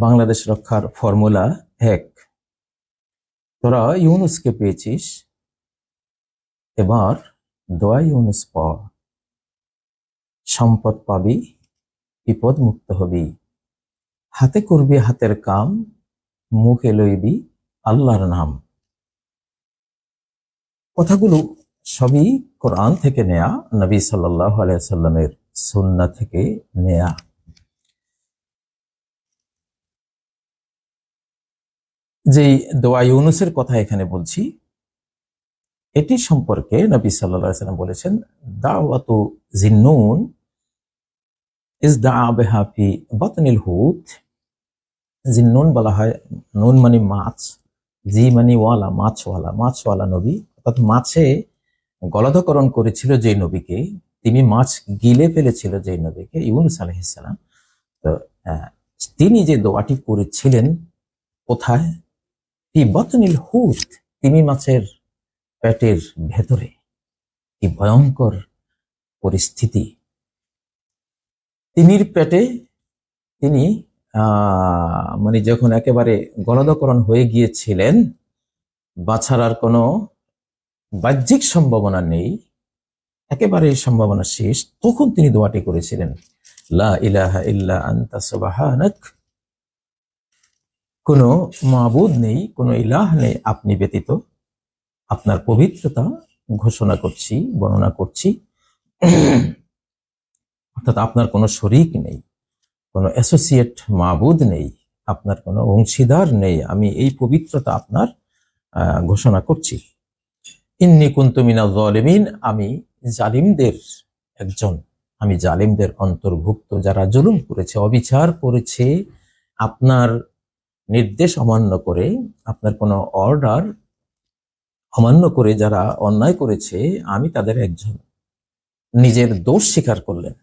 বাংলাদেশ রক্ষার ফর্মুলা এক। তোরা ইউনুসকে পেয়েছিস, এবার দোয়া ইউনুস পড় সম্পদ পাবি, বিপদ মুক্ত হবি। হাতে করবি হাতের কাম, মুখে লইবি আল্লাহর নাম। কথাগুলো সবই কোরআন থেকে নেয়া, নবী সাল্লাহ আলাইসাল্লামের সুন্না থেকে নেয়া। যেই দোয়া ইউনুসের কথা এখানে বলছি, এটি সম্পর্কে নবী সাল্লাহ সাল্লাম বলেছেন, দাওয়াতু জিন্নুন ইস দা আবেহাফি বাতনিল হুত। জিন্নুন বলা হয়, নুন মানে মাছ, জি মানে ওয়ালা, মাছওয়ালা মাছওয়ালা নবী। অর্থাৎ মাছে গলাধকরণ করেছিল যে নবীকে, তিনি মাছ গিলে ফেলেছিল যে নবীকে, ইউনুস আলহিসাম তো তিনি যে দোয়াটি করেছিলেন, কোথায়? বাতনিল হুত তিনি মাছের পেটের ভেতরে, কি ভয়ঙ্কর পরিস্থিতি। তিমির পেটে তিনি মানে যখন একেবারে গলদকরণ হয়ে গিয়েছিলেন, বাছার কোনো বাহ্যিক সম্ভাবনা নেই, একেবারে সম্ভাবনা শেষ, তখন তিনি দোয়াটি করেছিলেন, লা ইলাহা ইল্লা আনতা সুবহানাক কোনো মাবুদ নেই, কোনো ইলাহ নেই আপনি ব্যতীত। আপনার পবিত্রতা ঘোষণা করছি, বর্ণনা করছি। অর্থাৎ আপনার কোনো শরিক নেই, কোনো অ্যাসোসিয়েট মাবুদ নেই, আপনার কোনো অংশীদার নেই। আমি এই পবিত্রতা আপনার ঘোষণা করছি। ইন্নি কুন্তমিনা জলেমিন আমি জালিমদের একজন। আমি জালিমদের অন্তর্ভুক্ত যারা জুলুম করেছে, অবিচার করেছে, আপনার নির্দেশ অমান্য করে, আপনার কোনো অর্ডার অমান্য করে যারা অন্যায় করেছে, আমি তাদের একজন। নিজের দোষ স্বীকার করলেন।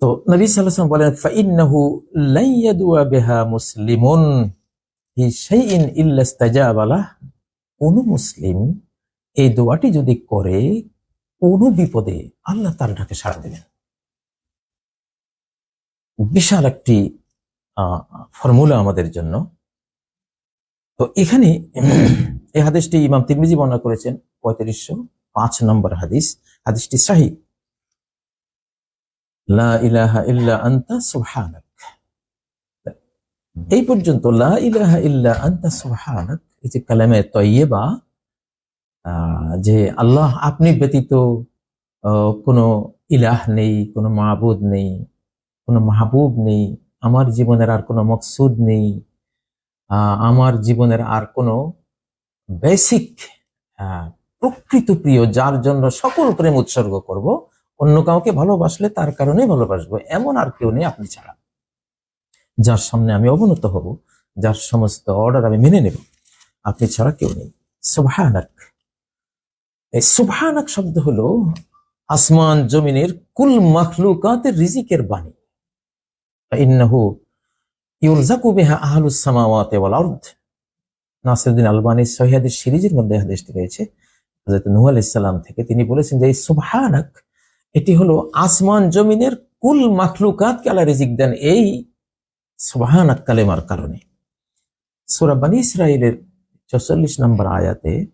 তো নবী সাল্লাল্লাহু বলেন, ফাইন্নাহু লাই ইয়াদুয়া বিহা মুসলিমুন হি শাইইন ইল্লা ইস্তাজাবালা কোন মুসলিম এই দোয়াটি যদি করে, কোন বিপদে আল্লাহ তার ডাকে সাড়া দেবেন। বিশাল একটি ফর্মুলা আমাদের জন্য। তো এখানে এই হাদিসটি ইমাম তিরমিজি বর্ণনা করেছেন, পঁয়ত্রিশশো পাঁচ নম্বর হাদিস। হাদিসটি সাহি। লা ইলাহা ইল্লা আন্তা এই পর্যন্ত লা ইলাহা ইল্লা আন্তা এই যে কালামে তৈয়বা যে আল্লাহ আপনি ব্যতীত কোনো ইলাহ নেই, কোনো মাহবুদ নেই, কোনো মাহবুব নেই আমার জীবনের আর কোনো মকসুদ নেই আমার জীবনের আর কোনো বেসিক প্রকৃত প্রিয়, যার জন্য সকল প্রেম উৎসর্গ করব, অন্য কাউকে ভালোবাসলে তার কারণেই ভালোবাসবো, এমন আর কেউ নেই আপনি ছাড়া। যার সামনে আমি অবনত হব, যার সমস্ত অর্ডার আমি মেনে নেব, আপনি ছাড়া কেউ নেই। সুবহানাক। এই সুবহানাক শব্দ হলো আসমান জমিনের কুল মখলুকাতের রিজিকের বাণী। ইউরজাকু সিরিজের মধ্যে থেকে তিনি বলেছেন যে এটি হলো আসমান জমিনের কুল মাখলুকাতকে আল্লাহ রিজিক দেন এই সুবহানাক কালেমার কারণে। সূরা বনী ইসরাইলের 44 নম্বর আয়াতে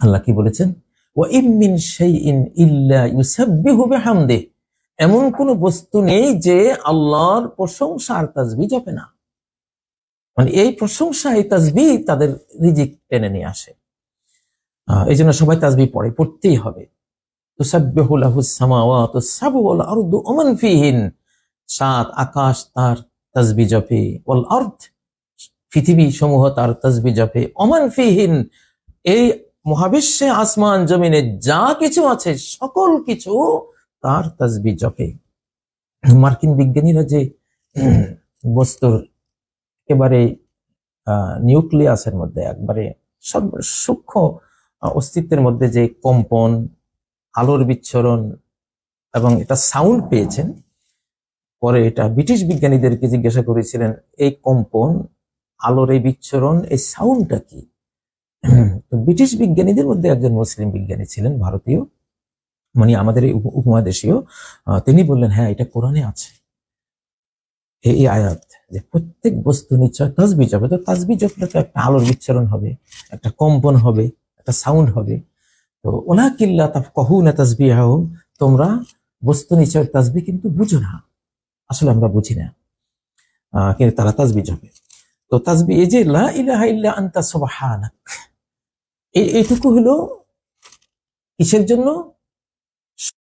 আল্লাহ কি বলেছেন? ওয়া ইম মিন শাইইন ইল্লা ইউসাব্বিহু এমন কোন বস্তু নেই যে আল্লাহর প্রশংসা আর তাজবি জপে না। মানে এই প্রশংসা, এই তাজবি তাদের রিজিক টেনে নিয়ে আসে। এই জন্য সবাই তাজবি পড়ে, পড়তেই হবে। মান আসমান জমিনে যা কিছু আছে, সকল কিছু তার তাজবি জপে। মার্কিন বিজ্ঞানীরা যে বস্তুর একেবারে নিউক্লিয়াসের মধ্যে একবারে সব সূক্ষ্ম অস্তিত্বের মধ্যে যে কম্পন, আলোর বিচ্ছরণ এবং এটা সাউন্ড পেয়েছেন, পরে এটা ব্রিটিশ বিজ্ঞানীদেরকে জিজ্ঞাসা করেছিলেন, এই কম্পন, আলোর এই বিচ্ছরণ, এই সাউন্ডটা কি? ব্রিটিশ বিজ্ঞানীদের মধ্যে একজন মুসলিম বিজ্ঞানী ছিলেন, ভারতীয়। মানে আমাদের এই উপ- উপমহাদেশীয় তিনি বললেন হ্যাঁ এটা কোরআনে আছে। এই আয়াত যে প্রত্যেক বস্তু নিশ্চয় তাজবি যাবে তো তাজবি তো একটা আলোর বিচ্ছরণ হবে, একটা কম্পন হবে, একটা সাউন্ড হবে। তো ওলা কিল্লা তা কহু না তাজবি তোমরা বস্তু নিশ্চয় তাজবি কিন্তু বুঝো না। আসলে আমরা বুঝি না। কিন্তু তারা তাজবি যাবে তো তাজবি, এই যে ইলাহা ইল্লা আনতা সুবহানাক এইটুকু হলো কিসের জন্য?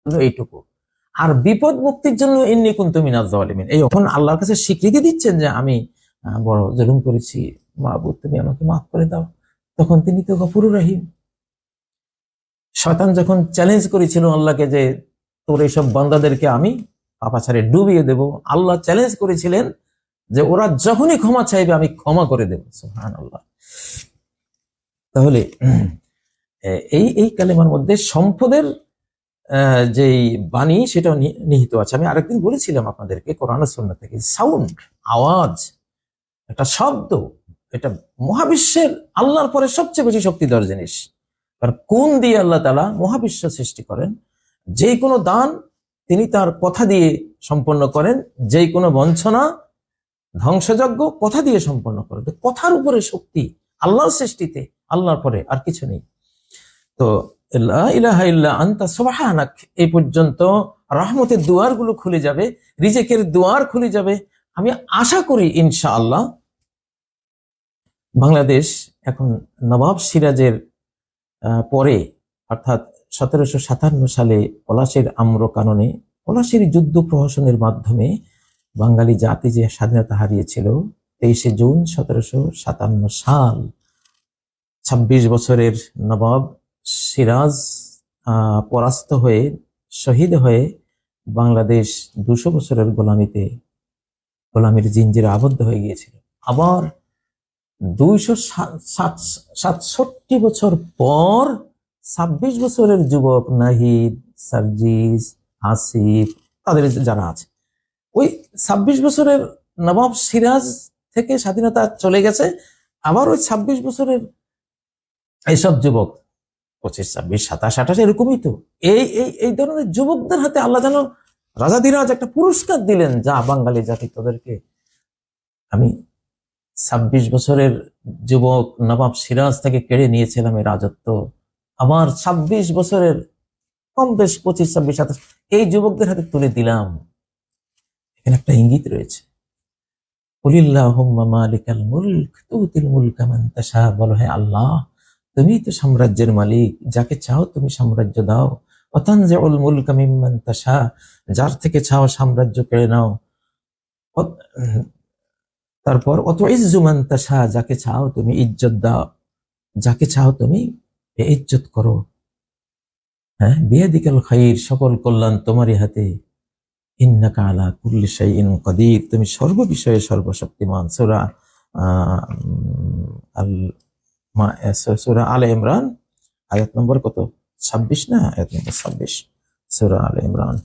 এইটুকু। আর বিপদ মুক্তির জন্য এমনি কুন্তু মিনাজ জালিমিন এই এখন আল্লাহর কাছে স্বীকৃতি দিচ্ছেন যে আমি বড় জুলুম করেছি, মাহবুব তুমি আমাকে মাফ করে দাও। তখন তিনি তো গফুর রাহিম। শয়তান যখন চ্যালেঞ্জ করেছিল আল্লাহকে যে তোর এইসব বান্দাদেরকে আমি পাপাছাড়ে ডুবিয়ে দেব, আল্লাহ চ্যালেঞ্জ করেছিলেন যে ওরা যখনই ক্ষমা চাইবে আমি ক্ষমা করে দেব সুহান আল্লাহ তাহলে এই এই কালেমার মধ্যে সম্পদের যেই বাণী সেটা নিহিত আছে। আমি আরেকদিন বলেছিলাম আপনাদেরকে কোরআন সন্না থেকে, সাউন্ড, আওয়াজ, একটা শব্দ, এটা মহাবিশ্বের আল্লাহর পরে সবচেয়ে বেশি শক্তিধর জিনিস। কারণ কোন দিয়ে আল্লাহ তালা মহাবিশ্ব সৃষ্টি করেন? যে কোনো দান তিনি তার কথা দিয়ে সম্পন্ন করেন যে কোনো বঞ্চনা ধ্বংসযজ্ঞ কথা দিয়ে সম্পন্ন করেন। কথার উপরে শক্তি আল্লাহর সৃষ্টিতে আল্লাহর পরে আর কিছু নেই। তো আনতা সুবহানাক। এই পর্যন্ত রহমতের দুয়ারগুলো খুলে যাবে, রিজেকের দুয়ার খুলে যাবে। আমি আশা করি ইনশাআল্লাহ বাংলাদেশ এখন নবাব সিরাজের পরে, অর্থাৎ সতেরোশো সাতান্ন সালে পলাশের আম্র কাননে, পলাশের যুদ্ধ প্রহসনের মাধ্যমে বাঙালি জাতি যে স্বাধীনতা হারিয়েছিল, তেইশে জুন সতেরোশো সাতান্ন সাল, ছাব্বিশ বছরের নবাব সিরাজ পরাস্ত হয়ে, শহীদ হয়ে বাংলাদেশ দুশো বছরের গোলামিতে গোলামির জিঞ্জিরে আবদ্ধ হয়ে গিয়েছিল। আবার দুইশো সাতষট্টি বছর পর ছাব্বিশ বছরের যুবক নাহিদ, সার্জিস, আসিফ, তাদের যারা আছে, ওই ছাব্বিশ বছরের নবাব সিরাজ থেকে স্বাধীনতা চলে গেছে। আবার ওই ছাব্বিশ বছরের এইসব যুবক পঁচিশ, ছাব্বিশ, সাতাশ, আঠাশ, এরকমই তো। এই এই এই ধরনের যুবকদের হাতে আল্লাহ যেন রাজাধিরাজ একটা পুরস্কার দিলেন, যা বাঙালি জাতি তোদেরকে। আমি ছাব্বিশ বছরের যুবক নবাব সিরাজ থেকে কেড়ে নিয়েছিলাম এই রাজত্ব। আমার ছাব্বিশ বছরের কম বেশ পঁচিশ, ছাব্বিশ, সাতাশ, এই যুবকদের হাতে তুলে দিলাম। এখানে একটা ইঙ্গিত রয়েছে। মালিকাল মুলক, তুতিল মুলকা বলো হে আল্লাহ তুমি তো সাম্রাজ্যের মালিক, যাকে চাও তুমি সাম্রাজ্য দাও। যার থেকে চাও সাম্রাজ্য কেড়ে নাও। তারপর অত ইজ্জুমান তাশা, যাকে চাও তুমি ইজ্জত দাও। যাকে চাও তুমি ইজ্জত করো। হ্যাঁ বিয়াদিকাল খাইর, সকল কল্যাণ তোমারই হাতে। তুমি সর্ব বিষয়ে সর্বশক্তিমান। সূরা আল আলে ইমরান, আয়াত নম্বর কত? 26 না? আয়াত নম্বর 26 সূরা আলে ইমরান।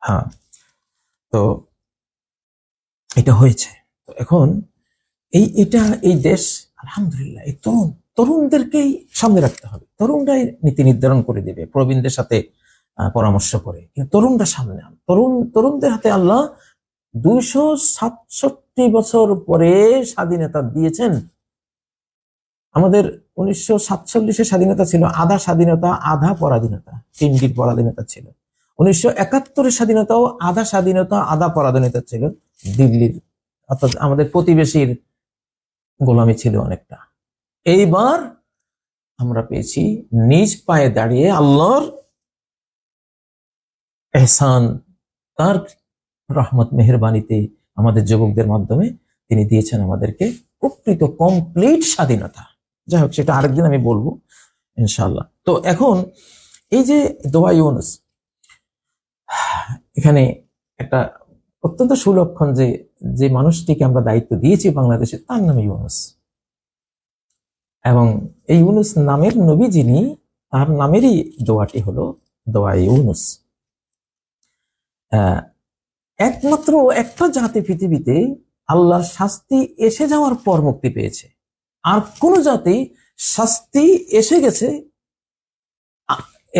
হ্যাঁ। তো এটা হয়েছে। তো এখন এই, এটা, এই দেশ, আলহামদুলিল্লাহ, এই তরুণ, তরুণদেরকেই সামনে রাখতে হবে। তরুণরাই নীতি নির্ধারণ করে দিবে, প্রবীণদের সাথে পরামর্শ করে। কিন্তু তরুণরা সামনে আন। তরুণ, তরুণদের হাতে আল্লাহ দুইশো সাতষট্টি বছর পরে স্বাধীনতা দিয়েছেন। আমাদের উনিশশো স্বাধীনতা ছিল, আধা স্বাধীনতা, আধা পরাধীনতা, তিনটির পরাধীনতা ছিল। উনিশশো একাত্তরের স্বাধীনতাও আধা স্বাধীনতা, আধা পরাধীনতা ছিল। দিল্লির, অর্থাৎ আমাদের প্রতিবেশীর গোলামি ছিল অনেকটা। এইবার আমরা পেয়েছি, নিজ পায়ে দাঁড়িয়ে আল্লাহর এহসান, তার রহমত, মেহরবানিতে আমাদের যুবকদের মাধ্যমে তিনি দিয়েছেন আমাদেরকে প্রকৃত কমপ্লিট স্বাধীনতা। যাই হোক, সেটা আরেকদিন আমি বলব ইনশাল্লাহ তো এখন এই যে দোয়া ইউনুস, এখানে একটা অত্যন্ত সুলক্ষণ যে যে মানুষটিকে আমরা দায়িত্ব দিয়েছি বাংলাদেশে, তার নাম ইউনুস। এবং এই ইউনুস নামের নবী যিনি তার নামেরই দোয়াটি হলো দোয়া ইউনুস। একমাত্র একটা জাতি পৃথিবীতে আল্লাহর শাস্তি এসে যাওয়ার পর মুক্তি পেয়েছে। আর কোন জাতি শাস্তি এসে গেছে,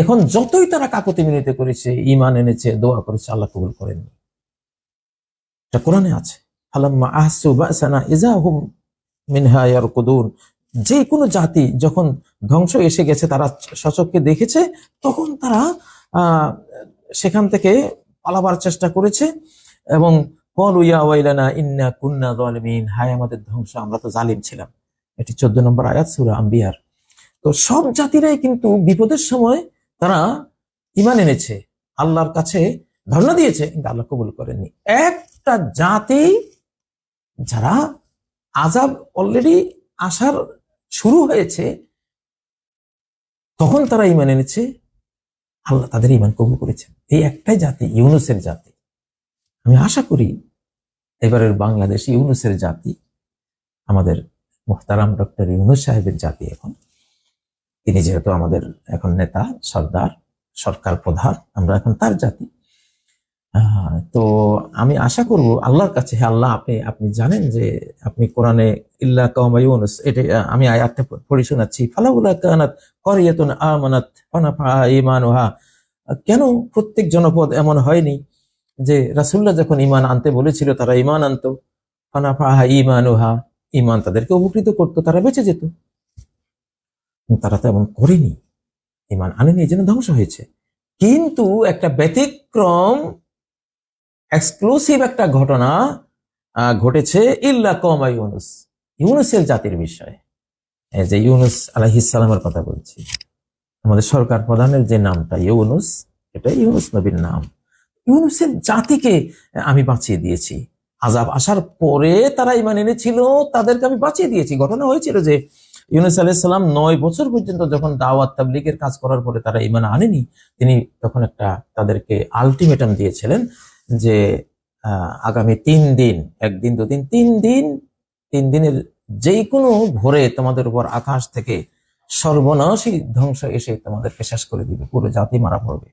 এখন যতই তারা কাকতি মিনতি করেছে ইমান এনেছে, দোয়া করেছে, আল্লাহ কবুল করেননি কোরআনে আছে। যে কোনো জাতি যখন ধ্বংস এসে গেছে, তারা সচককে দেখেছে, তখন তারা সেখান থেকে পালাবার চেষ্টা করেছে এবং কলু ইয়া ওয়াইলানা ইন্না কুন্না হায়, আমাদের ধ্বংস, আমরা তো জালিম ছিলাম। এটি চোদ্দ নম্বর আয়াত, সূরা আম্বিয়ার। তো সব জাতিরাই কিন্তু বিপদের সময় তারা ইমান এনেছে, আল্লাহর কাছে ধর্ণা দিয়েছে, কিন্তু আল্লাহ কবুল করেননি। একটা জাতি যারা আজাব অলরেডি আসার শুরু হয়েছে, তখন তারা ইমান এনেছে, আল্লাহ তাদের ইমান কবুল করেছেন। এই একটাই জাতি, ইউনুসের জাতি। আমি আশা করি এবারের বাংলাদেশ ইউনুসের জাতি আমাদের মোহতারাম ডক্টর ইউনুস সাহেবের জাতি এখন। তিনি যেহেতু আমাদের এখন নেতা, সর্দার, সরকার প্রধান, আমরা এখন তার জাতি। তো আমি আশা করব আল্লাহর কাছে, হে আল্লাহ, আপনি আপনি জানেন যে আপনি কোরআনে ইল্লা কাওমা ইউনুস, এটা, আমি আয়াতটা পড়ে শোনাচ্ছি, ফালাউলা কানাত করিয়াতুন আমানাত ফানাফা ঈমানুহা। কেন প্রত্যেক জনপদ এমন হয়নি যে রাসূলুল্লাহ যখন ইমান আনতে বলেছিল, তারা ঈমান আনতো? ফানাফা ঈমানুহা। ঈমান তাদেরকে উপকৃত করতো, তারা বেঁচে যেত। তারা তো এমন করেনি। ইমান আনেনি, এই জন্য ধ্বংস হয়েছে। কিন্তু একটা ব্যতিক্রম এক্সক্লুসিভ একটা ঘটনা ঘটেছে ইল্লা কমা ইউনুস। ইউনুসের জাতির বিষয়ে। যে ইউনুস আলাহিসাল্লামের কথা বলছি। আমাদের সরকার প্রধানের যে নামটা, ইউনুস, এটা ইউনুস নবীর নাম। ইউনুসের জাতিকে আমি বাঁচিয়ে দিয়েছি। আজাব আসার পরে তারা ইমান এনেছিল, তাদেরকে আমি বাঁচিয়ে দিয়েছি। ঘটনা হয়েছিল যে ইউনুস আলাইসাল্লাম নয় বছর পর্যন্ত যখন দাওয়াত তাবলিগের কাজ করার পরে তারা ইমান আনেনি, তিনি তখন একটা তাদেরকে আলটিমেটাম দিয়েছিলেন যে আগামী তিন দিন, একদিন, দুদিন, তিন দিন, তিন দিনের যেই কোনো ভোরে তোমাদের উপর আকাশ থেকে সর্বনাশী ধ্বংস এসে তোমাদেরকে শেষ করে দিবে, পুরো জাতি মারা পড়বে।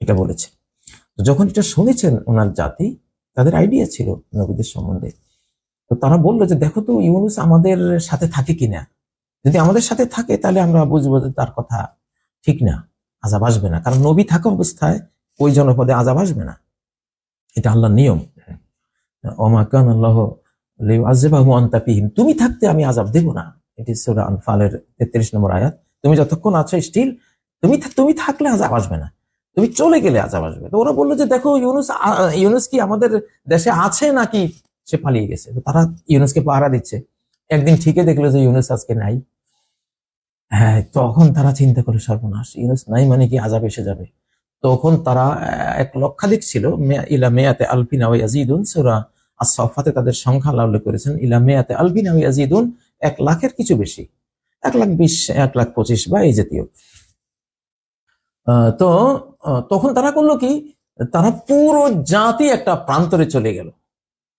এটা বলেছে। যখন এটা শুনেছেন ওনার জাতি তাদের আইডিয়া ছিল নবীদের সম্বন্ধে। তো তারা বলল যে, দেখো তো, ইউনুস আমাদের সাথে থাকে কিনা? যদি আমাদের সাথে থাকে, তাহলে আমরা বুঝব যে তার কথা ঠিক না, আজাব আসবে না। কারণ নবী থাকা অবস্থায় ওই জনপদে আজাব আসবে না। এটা আল্লাহর নিয়ম। ওমাকান আল্লাহ তুমি থাকতে আমি আজাব দেব না। এটি সূরা আনফালের তেত্রিশ নম্বর আয়াত। তুমি যতক্ষণ আছো স্টিল তুমি তুমি থাকলে আজাব আসবে না। তুমি চলে গেলে আজাব আসবে। তো ওরা বলল যে, দেখো, ইউনুস ইউনুস কি আমাদের দেশে আছে নাকি সে পালিয়ে গেছে? তো তারা ইউনুসকে পাহারা দিচ্ছে। একদিন ঠিকই দেখল যে ইউনুস আজকে নাই। হ্যাঁ তখন তারা চিন্তা করে সর্বনাশ। ইউনুস নাই মানে কি আজাব এসে যাবে? তখন তারা এক লক্ষাধিক ছিল। ইলা মেয়াতে আলফিনা ইয়াজিদুন, সূরা আস-সাফাতে তাদের সংখ্যা আল্লাহ করেছেন। ইলা মেয়াতে আলফিনা ইয়াজিদুন, এক লাখের কিছু বেশি। এক লাখ বিশ, এক লাখ পঁচিশ বা এই জাতীয়। তো তখন তারা করল কি? তারা পুরো জাতি একটা প্রান্তরে চলে গেল।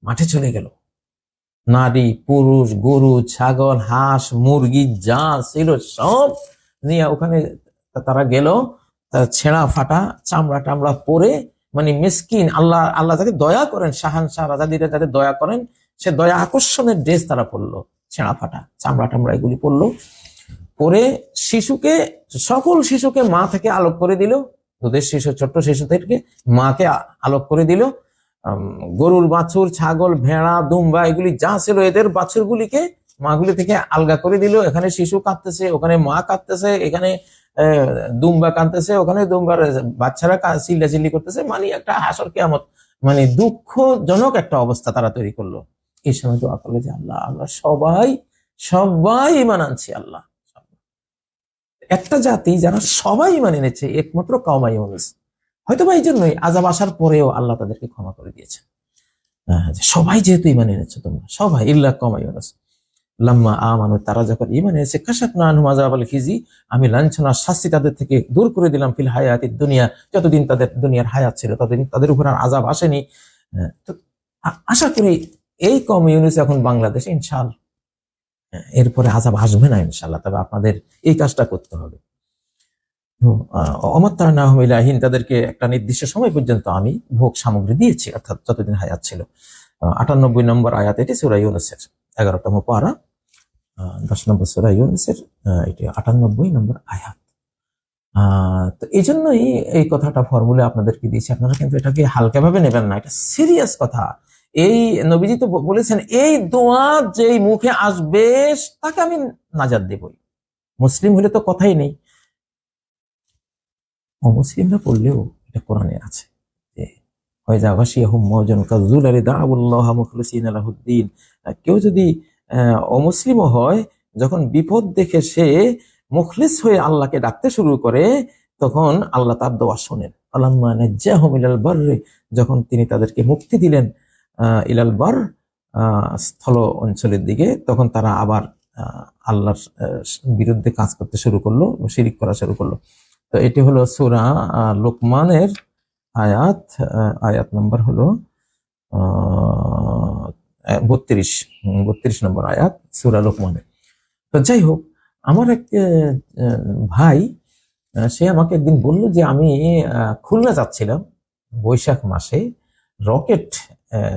মাঠে চলে গেল। নারী, পুরুষ, গরু, ছাগল, হাঁস, মুরগি, যা ছিল সব নিয়ে ওখানে তারা গেল। ছেঁড়া ফাটা, চামড়া টামড়া পরে মানে মিসকিন, আল্লাহ আল্লাহ যাকে দয়া করেন শাহান শাহ রাজাদিরা যাদের দয়া করেন। সে দয়া আকর্ষণের ড্রেস তারা পরলো। ছেঁড়া ফাটা, চামড়া টামড়া এগুলি পরলো। পরে শিশুকে, সকল শিশুকে মা থেকে আলোক করে দিল। দুধের শিশু, ছোট্ট শিশু থেকে মাকে আলোক করে দিল। গরুর বাছুর, ছাগল, ভেড়া, দুম্বা, এগুলি যা ছিল এদের বাছুর বাছুরগুলিকে মাগুলি থেকে আলগা করে দিল। এখানে শিশু কাঁদতেছে, ওখানে মা কাঁদতেছে, এখানে দুম্বা কাঁদতেছে, ওখানে দুম্বার বাচ্চারা চিল্লাচিল্লি করতেছে। মানে একটা হাসর কেয়ামত মানে দুঃখজনক একটা অবস্থা তারা তৈরি করল। এই সময় দোয়া করল যে আল্লাহ সবাই সবাই ইমান আনছি আল্লাহ। একটা জাতি যারা সবাই মানে এনেছে একমাত্র কাউমাই ইউনুস। হয়তো বা এই জন্যই আজাব আসার পরেও আল্লাহ তাদেরকে ক্ষমা করে দিয়েছে আহ, যে সবাই যেহেতু ইমান এনেছে তোমরা সবাই ইল্লা কাউমাই ইউনুস। লাম্মা আমানু তারা যখন ইমান এনেছে কাশাত না আনহু আযাব আল খিজি আমি লাঞ্ছনার শাস্তি তাদের থেকে দূর করে দিলাম ফিল হায়াতি দুনিয়া। যতদিন তাদের দুনিয়ার হায়াত ছিল ততদিন তাদের উপর আর আজাব আসেনি। আহ, তো আশা করি এই কম এখন বাংলাদেশে ইনশাল এরপরে আজাব আসবে না ইনশাল্লাহ তবে আপনাদের এই কাজটা করতে হবে। অমর তার না তাদেরকে একটা নির্দিষ্ট সময় পর্যন্ত আমি ভোগ সামগ্রী দিয়েছি, অর্থাৎ যতদিন হায়াত ছিল। আটানব্বই নম্বর আয়াত, এটি সুরা ইউনুসের এগারোতম পারা। দশ নম্বর সুরা ইউনুসের এটি আটানব্বই নম্বর আয়াত। তো এই জন্যই এই কথাটা ফর্মুলা আপনাদেরকে দিয়েছি। আপনারা কিন্তু এটাকে হালকাভাবে নেবেন না, এটা সিরিয়াস কথা। এই নবীজি তো বলেছেন, এই দোয়া যেই মুখে আসবে, তাকে আমি নাজাদ দেবই। মুসলিম হলে তো কথাই নেই। অমুসলিমরা পড়লেও এটা কোরআনে আছে কেউ যদি অমুসলিমও হয়, যখন বিপদ দেখে সে মুখলিস হয়ে আল্লাহকে ডাকতে শুরু করে, তখন আল্লাহ তার দোয়া শোনেন। বাররে, যখন তিনি তাদেরকে মুক্তি দিলেন আহ, ইলাল বার স্থল অঞ্চলের দিকে। তখন তারা আবার আল্লাহর বিরুদ্ধে কাজ করতে শুরু করল শিরিক করা শুরু করল। তো এটি হলো সুরা লোকমানের আয়াত আয়াত নম্বর হলো বত্রিশ বত্রিশ নম্বর আয়াত সুরা লোকমানের। তো যাই হোক আমার এক ভাই সে আমাকে একদিন বলল যে আমি খুলনা যাচ্ছিলাম বৈশাখ মাসে রকেট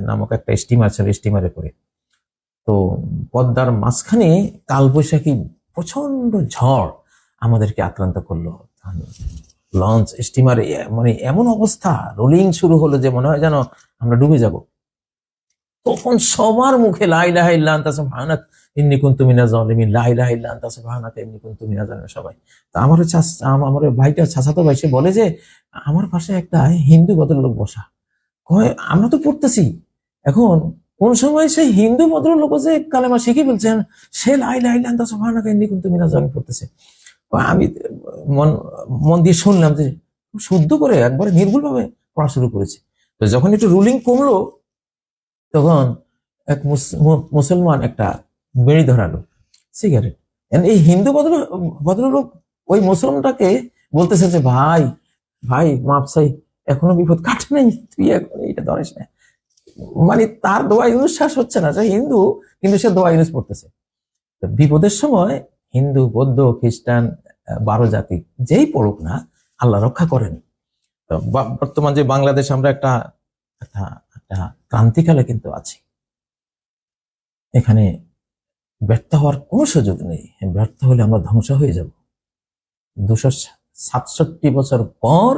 নামক একটা স্টিমার ছিল স্টিমারে করে। তো পদ্মার মাঝখানে কালবৈশাখী প্রচণ্ড ঝড় আমাদেরকে আক্রান্ত করল। লঞ্চ স্টিমারে মানে এমন অবস্থা রোলিং শুরু হলো যে মনে হয় যেন আমরা ডুবে যাব। তখন সবার মুখে লাই লাহ ইল্লা আনতা সুবহানাক, ইন্নী কুনতু মিনাজ জালিমিন, লা ইলাহা ইল্লা আনতা সুবহানাকা, ইন্নী কুনতু মিনাজ জালিমিন, সবাই। তো আমার আমার ভাইটা চাচাতো ভাই, সে বলে যে, আমার পাশে একটা হিন্দু ভদ্রলোক বসা। কয় আমরা তো পড়তেছি। এখন কোন সময় সেই হিন্দু ভদ্রলোক যে কালেমা শিখে ফেলছেন, সে লাই লাই ইন্নী কুনতু মিনাজ জালিমিন পড়তেছে। তো আমি মন মন দিয়ে শুনলাম যে শুদ্ধ করে একবারে নির্ভুল ভাবে পড়া শুরু করেছে। তো যখন একটু রুলিং কমলো, তখন এক মুস- মুসলমান একটা বেড়ি ধরালো সিগারেট এই হিন্দু ভদ্র, ভদ্রলোক ওই মুসলমানটাকে বলতেছে যে, ভাই ভাই মাপ চাই এখনও বিপদ কাটে নাই, তুই এখন এটা ধরিস না। মানে তার দোয়া ইউনুস শ্বাস হচ্ছে না, সে হিন্দু, কিন্তু সে দোয়া ইউনুস পড়তেছে। বিপদের সময় হিন্দু, বৌদ্ধ, খ্রিস্টান বারো জাতি যেই পড়ুক না, আল্লাহ রক্ষা করেন। বর্তমান যে বাংলাদেশ আমরা একটা একটা একটা ক্রান্তিকালে কিন্তু আছি। এখানে ব্যর্থ হওয়ার কোনো সুযোগ নেই। ব্যর্থ হলে আমরা ধ্বংস হয়ে যাব। দুশো সাতষট্টি বছর পর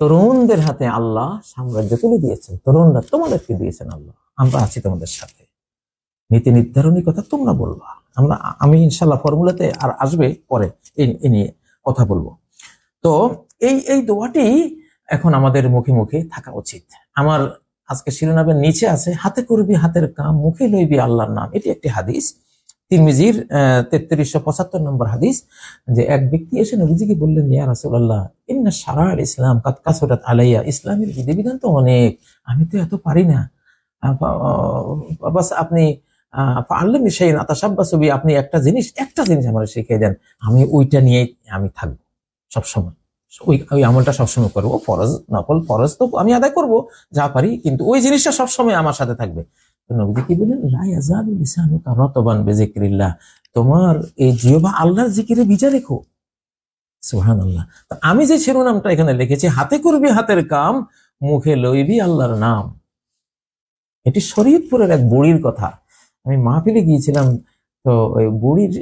তরুণদের হাতে আল্লাহ সাম্রাজ্য তুলে দিয়েছেন। তরুণরা তোমাদেরকে দিয়েছেন আল্লাহ। আমরা আছি তোমাদের সাথে। নীতি নির্ধারণী কথা তোমরা বলবা। আমরা, আমি ইনশাল্লাহ ফর্মুলাতে আর আসবে পরে এই নিয়ে কথা বলব। তো এই এই দোয়াটি এখন আমাদের মুখে মুখে থাকা উচিত। আমার আজকে শিরোনামের নিচে আছে, হাতে করবি হাতের কাম, মুখে লইবি আল্লাহর নাম। এটি একটি হাদিস। তিরমিজির তেত্রিশশো পঁচাত্তর নম্বর হাদিস, যে এক ব্যক্তি এসে নবীজিকে বললেন, ইয়া রাসূলুল্লাহ, ইন্না সারার ইসলাম কাসরাত আলাইয়া, ইসলামের বিধিবিধান তো অনেক, আমি তো এত পারি না। বাস আপনি আল্লাহ মিশাইন আতাসাব্বাসবি আপনি একটা জিনিস একটা জিনিস আমার শিখিয়ে দেন, আমি ওইটা নিয়েই আমি থাকব সবসময়। ওই ওই আমলটা সবসময় করব, ফরজ, নকল, ফরজ তো আমি আদায় করব, যা পারি, কিন্তু ওই জিনিসটা সবসময় আমার সাথে থাকবে। নবীজি কি বলেন লা ইয়াজালু লিসানুকা তোমার এই জিহ্বা আল্লাহর জিকিরে বিজা রেখো। সুবহানাল্লাহ। তো আমি যে শিরোনামটা এখানে লিখেছি, হাতে করবি হাতের কাম, মুখে লইবি আল্লাহর নাম। এটি শরীয়তপুরের এক বুড়ির কথা। আমি মা মাহফিলে গিয়েছিলাম, তো ওই বুড়ির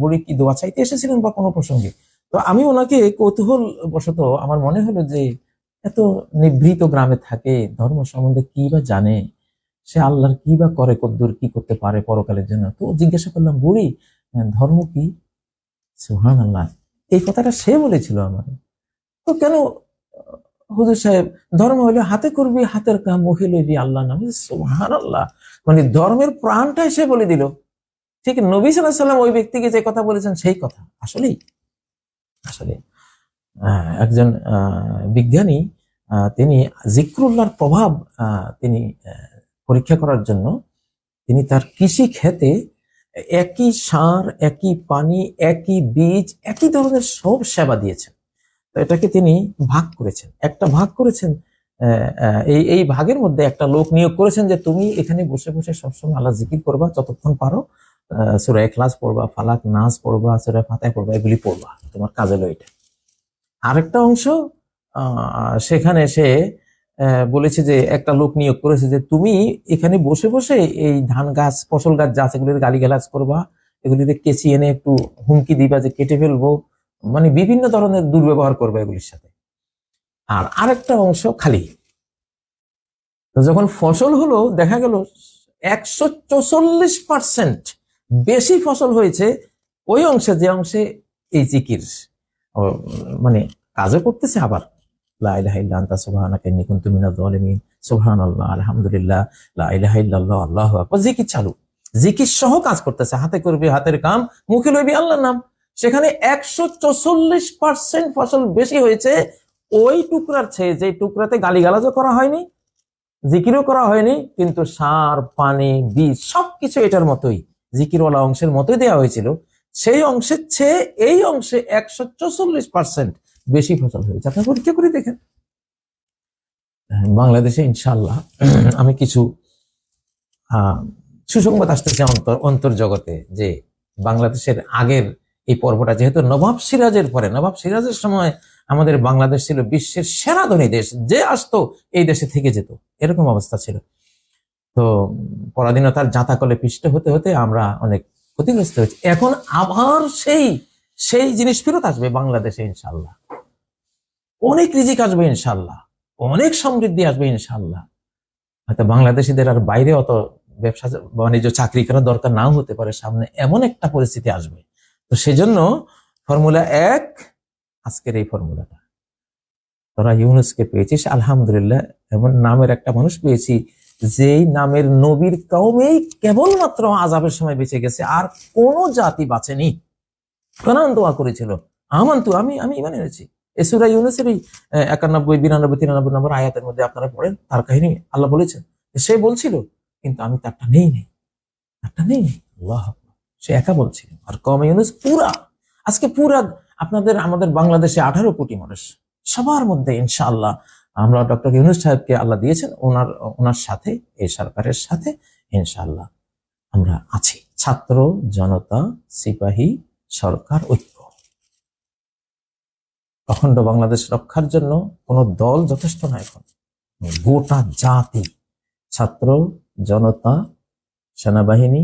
বুড়ি কি দোয়া চাইতে এসেছিলেন বা কোনো প্রসঙ্গে? তো আমি ওনাকে কৌতূহল বশত আমার মনে হলো যে এত নিভৃত গ্রামে থাকে, ধর্ম সম্বন্ধে কি বা জানে? সে আল্লাহর কি বা করে, কদ্দুর কি করতে পারে পরকালের জন্য? তো জিজ্ঞাসা করলাম, বুড়ি ধর্ম কি? সুহান আল্লাহ এই কথাটা সে বলেছিল আমার তো কেন, হুজুর সাহেব, ধর্ম হলো হাতে করবি, হাতের কাম, মুখে আল্লাহ নাম। সুহান আল্লাহ মানে ধর্মের প্রাণটাই সে বলে দিল। ঠিক, নবী সাল্লাহ সাল্লাম ওই ব্যক্তিকে যে কথা বলেছেন, সেই কথা। আসলেই আসলে একজন বিজ্ঞানী তিনি জিক্রুল্লাহর প্রভাব তিনি পরীক্ষা করার জন্য তিনি তার কৃষি ক্ষেতে একই সার, একই পানি, একই বীজ, একই ধরনের সব সেবা দিয়েছেন। তো এটাকে তিনি ভাগ করেছেন। একটা ভাগ করেছেন এই এই ভাগের মধ্যে একটা লোক নিয়োগ করেছেন যে তুমি এখানে বসে বসে সবসময় আল্লাহ জিকির করবা, যতক্ষণ পারো সুরা ক্লাস পড়বা, ফালাক নাচ পড়বা, সুরা ফাতায় পড়বা, এগুলি পড়বা, তোমার কাজে লো এটা আরেকটা অংশ সেখানে সে বলেছে যে, একটা লোক নিয়োগ করেছে যে, তুমি এখানে বসে বসে এই ধান গাছ, ফসল গাছ যা আছে, এগুলির গালি গালাজ করবা। এগুলিতে কেচি এনে একটু হুমকি দিবা যে, কেটে ফেলব। মানে বিভিন্ন ধরনের দুর্ব্যবহার করবে এগুলির সাথে। আর আরেকটা অংশ খালি। যখন ফসল হলো, দেখা গেল একশো চৌচল্লিশ পার্সেন্ট বেশি ফসল হয়েছে ওই অংশে, যে অংশে এই জিকির। মানে কাজও করতেছে আবার। লা ইলাহা ইল্লা আনতা সুবহানাকা ইন্নী কুনতু মিনাজ জালিমিন আলহামদুলিল্লাহ লা ইলাহা ইল্লাল্লাহ আল্লাহু আকবার। জিকির চালু। জিকির সহ কাজ করতেছে। হাতে করবি, হাতের কাম, মুখে লইবি আল্লাহর নাম। সেখানে একশো চৌচল্লিশ পার্সেন্ট ফসল বেশি হয়েছে ওই টুকরার চেয়ে। যে টুকরাতে গালিগালাজও করা হয়নি, জিকিরও করা হয়নি, কিন্তু সার, পানি, বীজ সবকিছু এটার মতোই, জিকিরওয়ালা অংশের মতোই দেওয়া হয়েছিল। সেই অংশের চেয়ে এই অংশে একশো চৌচল্লিশ পার্সেন্ট বেশি ফসল হয়েছে। আপনি পরীক্ষা করে দেখেন। বাংলাদেশে ইনশাল্লাহ আমি কিছু সুসংবাদ আসতেছে অন্তর অন্তর জগতে যে বাংলাদেশের আগের এই পর্বটা যেহেতু নবাব সিরাজের পরে, নবাব সিরাজের সময় আমাদের বাংলাদেশ ছিল বিশ্বের সেরা ধনী দেশ, যে আসতো এই দেশে থেকে যেত। এরকম অবস্থা ছিল। তো পরাধীনতার জাঁতাকলে পিষ্ট হতে হতে আমরা অনেক ক্ষতিগ্রস্ত হয়েছি। এখন আবার সেই সেই জিনিস ফেরত আসবে বাংলাদেশে ইনশাল্লাহ অনেক রিজিক আসবে ইনশাল্লাহ, অনেক সমৃদ্ধি আসবে ইনশাল্লাহ। হয়তো বাংলাদেশিদের আর বাইরে অত ব্যবসা বাণিজ্য, চাকরি করার দরকার নাও হতে পারে, সামনে এমন একটা পরিস্থিতি আসবে। তো সেজন্য ফর্মুলা এক, আজকের এই ফর্মুলাটা। তোরা ইউনুসকে পেয়েছিস, আলহামদুলিল্লাহ, এমন নামের একটা মানুষ পেয়েছি, যেই নামের নবীর কওমেই কেবলমাত্র আজাবের সময় বেঁচে গেছে, আর কোনো জাতি বাঁচেনি। কোরআন দোয়া করেছিল। আমান্তু, আমি আমি ইমান এনেছি। এসুরা একানব্বই, বিরানব্বই, তিরানব্বই নম্বর আয়াতের মধ্যে আপনারা পড়েন, তার কাহিনী আল্লাহ বলেছেন সে বলছিল, কিন্তু আমি তারটা নেই নেই তারটা নেই আল্লাহ সে একা বলছিল। আর কম ইউনুস পুরা, আজকে পুরা আপনাদের, আমাদের বাংলাদেশে আঠারো কোটি মানুষ, সবার মধ্যে ইনশাআল্লাহ আমরা ডক্টর ইউনুস সাহেবকে আল্লাহ দিয়েছেন, ওনার ওনার সাথে, এই সরকারের সাথে ইনশাআল্লাহ আমরা আছি। ছাত্র, জনতা, সিপাহী, সরকার, ঐক্য। অখণ্ড বাংলাদেশ রক্ষার জন্য কোনো দল যথেষ্ট না এখন। গোটা জাতি, ছাত্র, জনতা, সেনাবাহিনী,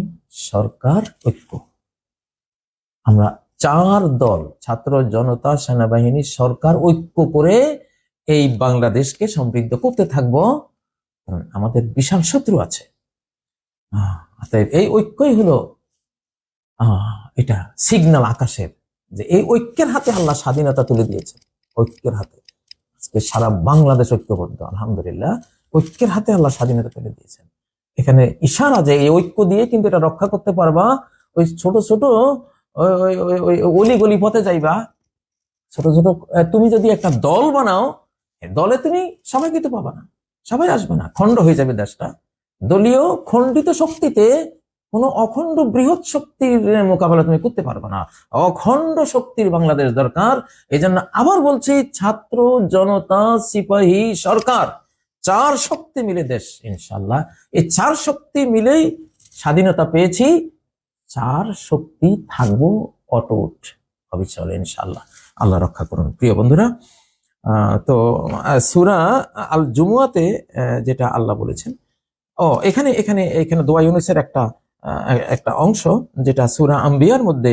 সরকার, ঐক্য। আমরা চার দল, ছাত্র, জনতা, সেনাবাহিনী, সরকার, ঐক্য করে এই বাংলাদেশকে সমৃদ্ধ করতে থাকব। কারণ আমাদের বিশাল শত্রু আছে। এই ঐক্যই হলো এটা সিগন্যাল আকাশের। যে এই ঐক্যের হাতে আল্লাহ স্বাধীনতা তুলে দিয়েছে ঐক্যের হাতে। আজকে সারা বাংলাদেশ ঐক্যবদ্ধ, আলহামদুলিল্লাহ। ঐক্যের হাতে আল্লাহ স্বাধীনতা তুলে দিয়েছেন। এখানে ইশারা যে এই ঐক্য দিয়ে কিন্তু এটা রক্ষা করতে পারবা, ওই ছোট ছোট, ওই গলি পথে যাইবা। ছোট ছোট তুমি যদি একটা দল বানাও দলে তুমি সবাই কিন্তু পাবা না, সবাই আসবে না, খণ্ড হয়ে যাবে দেশটা। দলীয় খণ্ডিত শক্তিতে কোনো অখণ্ড বৃহৎ শক্তির মোকাবেলা তুমি করতে পারবে না। অখণ্ড শক্তির বাংলাদেশ দরকার। এই জন্য আবার বলছি, ছাত্র, জনতা, সিপাহী সরকার, চার শক্তি মিলে দেশ ইনশাল্লাহ এই চার শক্তি মিলেই স্বাধীনতা পেয়েছি। চার শক্তি থাকব অটুট, অবিচল ইনশাল্লাহ আল্লাহ রক্ষা করুন। প্রিয় বন্ধুরা তো সুরা আল জুমুয়াতে যেটা আল্লাহ বলেছেন। ও, এখানে এখানে এখানে দোয়া ইউনুসের একটা একটা অংশ যেটা সুরা আম্বিয়ার মধ্যে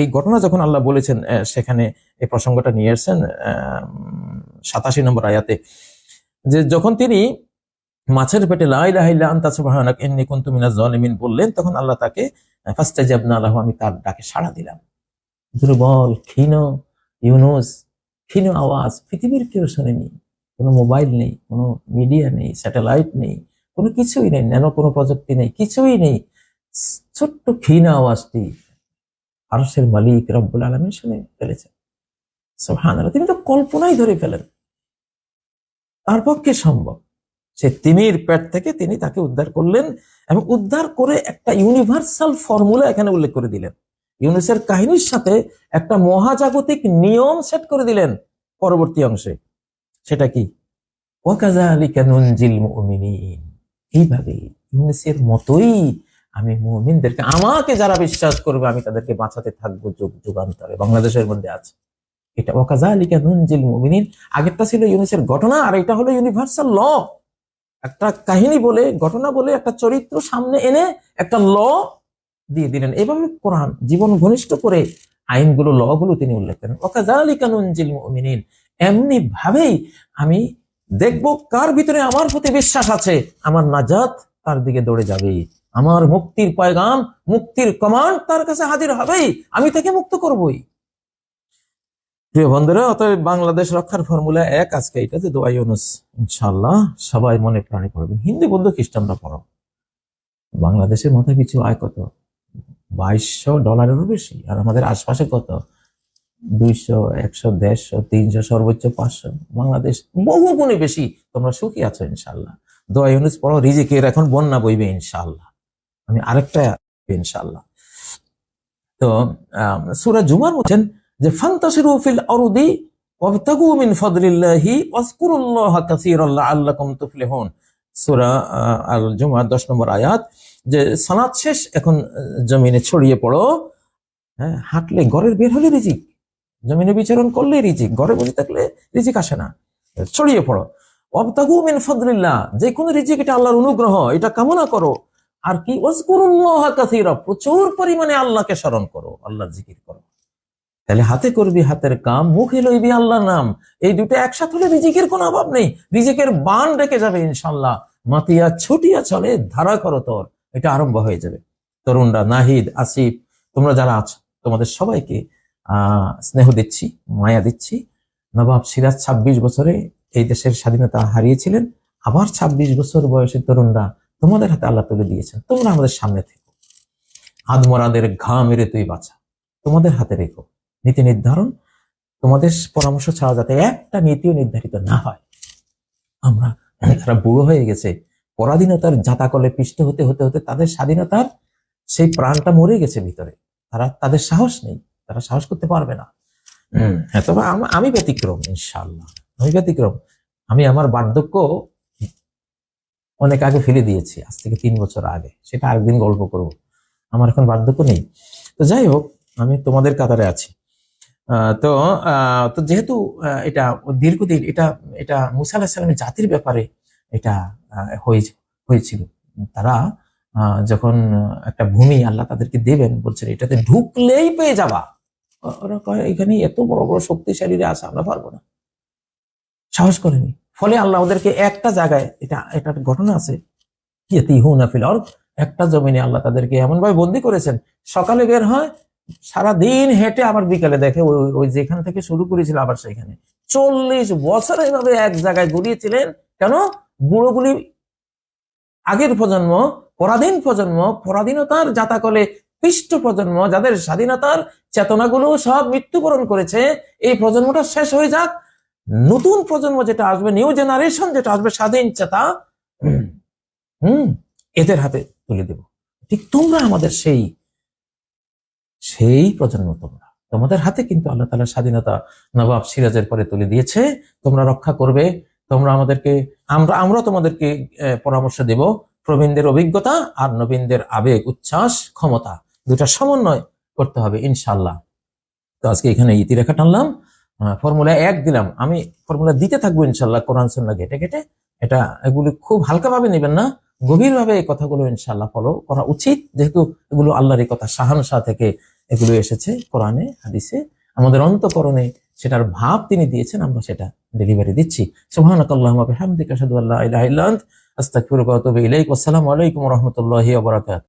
এই ঘটনা যখন আল্লাহ বলেছেন সেখানে এই প্রসঙ্গটা নিয়ে এসেছেন সাতাশি নম্বর আয়াতে, যে যখন তিনি মাছের পেটে লাই লাহিল্লা আন্তা সুবহানাক ইন্নী কুনতু মিনাজ জালিমিন বললেন, তখন আল্লাহ তাকে ফাস্তাজাবনা লাহু, আমি তার ডাকে সাড়া দিলাম। দুর্বল, ক্ষীণ ইউনুস, ক্ষীণ আওয়াজ, পৃথিবীর কেউ শোনেনি। কোনো মোবাইল নেই, কোনো মিডিয়া নেই, স্যাটেলাইট নেই, কোনো কিছুই নেই, ন্যানো কোনো প্রযুক্তি নেই, কিছুই নেই। ছোট্ট ক্ষীণ আওয়াজটি আরশের মালিক রব্বুল আলমী শুনে ফেলেছেন। সোহান তিনি তো কল্পনাই ধরে ফেলেন। তার পক্ষে সম্ভব। সে তিমির পেট থেকে তিনি তাকে উদ্ধার করলেন এবং উদ্ধার করে একটা ইউনিভার্সাল ফর্মুলা এখানে উল্লেখ করে দিলেন। ইউনুসের কাহিনীর সাথে একটা মহাজাগতিক নিয়ম সেট করে দিলেন পরবর্তী অংশে। সেটা কি? ওয়াকাযালিকা নুনজিল মুমিনিন। এইভাবে ইউনুসের মতোই আমি মুমিনদেরকে, আমাকে যারা বিশ্বাস করবে, আমি তাদেরকে বাঁচাতে থাকব যুগ, যুগান্তরে। বাংলাদেশের মধ্যে আছে। এটা ওয়াকাযালিকা নুনজিল মুমিনিন। আগেরটা ছিল ইউনুসের ঘটনা, আর এটা হলো ইউনিভার্সাল ল। একটা কাহিনী বলে, ঘটনা বলে একটা চরিত্র সামনে এনে একটা ল দিয়ে দিলেন। এভাবে কোরআন, জীবন ঘনিষ্ঠ করে আইনগুলো, লগুলো তিনি উল্লেখ করেন। ওকাজালিকা নুনজিল মুমিনিন এমনি ভাবেই আমি দেখব কার ভিতরে আমার প্রতি বিশ্বাস আছে। আমার নাজাত তার দিকে দৌড়ে যাবে আমার মুক্তির পয়গাম, মুক্তির কমান্ড তার কাছে হাজির হবেই। আমি তাকে মুক্ত করবই। প্রিয় বন্ধুরা, অতএব বাংলাদেশ রক্ষার ফর্মুলা এক, আজকে এটা যে দোয়াই অনুস ইনশাল্লাহ সবাই মনে প্রাণে পড়বেন। হিন্দু বন্ধু খ্রিস্টানরা পড়ো। বাংলাদেশের মাথায় পিছু আয় কত? বাইশশো ডলারেরও বেশি। আর আমাদের আশপাশে কত? দুইশো, একশো, দেড়শো, তিনশো, সর্বোচ্চ পাঁচশো। বাংলাদেশ বহু গুণে বেশি। তোমরা সুখী আছো ইনশাল্লাহ দোয়া ইউনুস পড়ো, রিজিকের এখন বন্যা বইবে ইনশাল্লাহ আমি আরেকটা ইনশাল্লাহ তো সুরা জুমার বলছেন যে আরদি ওয়াবতাগু মিন ফাদলিল্লাহি ওয়াজকুরুল্লাহ তুফলিহুন। আল জুমা 10 নম্বর আয়াত, যে সালাত শেষ, এখন জমিনে ছড়িয়ে পড়ো। হ্যাঁ হাঁটলে ঘরের বের হলে রিজিক। জমিনে বিচরণ করলে রিজিক। ঘরে বসে থাকলে রিজিক আসে না। ছড়িয়ে পড়ো। ওয়াবতাগু মিন ফাদলিল্লাহ, যে কোনো রিজিক, এটা আল্লাহর অনুগ্রহ। এটা কামনা করো। আর কি? প্রচুর পরিমাণে আল্লাহকে স্মরণ করো, আল্লাহর জিকির করো। তাহলে হাতে করবি হাতের কাম, মুখে লইবি আল্লাহর নাম। এই দুটো একসাথে হলে রিজিকের কোনো অভাব নেই। রিজিকের বান রেখে যাবে ইনশাল্লাহ মাতিয়া ছুটিয়া চলে, ধারা করো তোর। এটা আরম্ভ হয়ে যাবে। তরুণরা, নাহিদ, আসিফ, তোমরা যারা আছো, তোমাদের সবাইকে স্নেহ দিচ্ছি, মায়া দিচ্ছি। নবাব সিরাজ ছাব্বিশ বছরে এই দেশের স্বাধীনতা হারিয়েছিলেন। আবার ছাব্বিশ বছর বয়সী তরুণরা তোমাদের হাতে আল্লাহ তুলে দিয়েছেন। তোমরা আমাদের সামনে থেকো। আদমরাদের ঘা মেরে তুই বাঁচা। তোমাদের হাতে রেখো। নীতি নির্ধারণ তোমাদের পরামর্শ ছাড়া যাতে একটা নীতিও নির্ধারিত না হয়। আমরা তারা বুড়ো হয়ে গেছে পরাধীনতার জাতাকলে পিষ্ট হতে হতে হতে তাদের স্বাধীনতার সেই প্রাণটা মরে গেছে ভিতরে। তারা তাদের সাহস নেই। তারা সাহস করতে পারবে না। হম, হ্যাঁ, তবে আমি ব্যতিক্রম ইনশাল্লাহ আমি ব্যতিক্রম। আমি আমার বার্ধক্য অনেক আগে ফেলে দিয়েছি, আজ থেকে তিন বছর আগে। সেটা আরেকদিন গল্প করব। আমার এখন বার্ধক্য নেই। তো যাই হোক, আমি তোমাদের কাতারে আছি। তো তো যেহেতু এটা দীর্ঘদিন, এটা এটা মুসা আলাহিসাল্লামের জাতির ব্যাপারে এটা হয়ে- হয়েছিল। তারা যখন একটা ভূমি আল্লাহ তাদেরকে দেবেন, বলছেন, এটাতে ঢুকলেই পেয়ে যাবা। ওরা কয়, এখানে এত বড় বড় শক্তিশালীরা আছে, আমরা পারব না। সাহস করেনি। ফলে আল্লাহ ওদেরকে একটা জায়গায় এটা এটা ঘটনা আছে একটা জমিনে আল্লাহ তাদেরকে এমন ভাবে বন্দি করেছেন, সকালে বের হয় সারা দিন হেঁটে আবার বিকালে দেখে ওই ওই যেখান থেকে শুরু করেছিল আবার সেখানে। চল্লিশ বছর এভাবে এক জায়গায় গড়িয়েছিলেন, কেন? বুড়োগুলি আগের প্রজন্ম, পরাধীন প্রজন্ম, পরাধীনতার জাতাকলে পিষ্ট প্রজন্ম, যাদের স্বাধীনতার চেতনাগুলো সব মৃত্যুবরণ করেছে, এই প্রজন্মটা শেষ হয়ে যাক নতুন প্রজন্ম যেটা আসবে নিউ জেনারেশন যেটা আসবে স্বাধীন চেতা হুম, এদের হাতে তুলে দেব। ঠিক তোমরা আমাদের সেই সেই প্রজন্ম তোমরা। তোমাদের হাতে কিন্তু আল্লাহ তাআলা স্বাধীনতা নবাব সিরাজের পরে তুলে দিয়েছে। তোমরা রক্ষা করবে। তোমরা আমাদেরকে আমরা আমরা তোমাদেরকে পরামর্শ দেব। প্রবীণদের অভিজ্ঞতা আর নবীনদের আবেগ উচ্ছ্বাস ক্ষমতা দুটা সমন্বয় করতে হবে ইনশাল্লাহ তো আজকে এখানে ইতিরেখা টানলাম। ফর্মুলা এক দিলাম। আমি ফর্মুলা দিতে থাকব ইনশাল্লাহ কোরআন সন্না ঘেটে ঘেটে। এটা এগুলি খুব হালকাভাবে নেবেন না, গভীরভাবে এই কথাগুলো ইনশাল্লাহ ফলো করা উচিত। যেহেতু এগুলো আল্লাহর এই কথা শাহানশাহ থেকে এগুলো এসেছে কোরআনে, হাদিসে। আমাদের অন্তকরণে সেটার ভাব তিনি দিয়েছেন, আমরা সেটা ডেলিভারি দিচ্ছি। আলাইকুম ওয়া রাহমাতুল্লাহি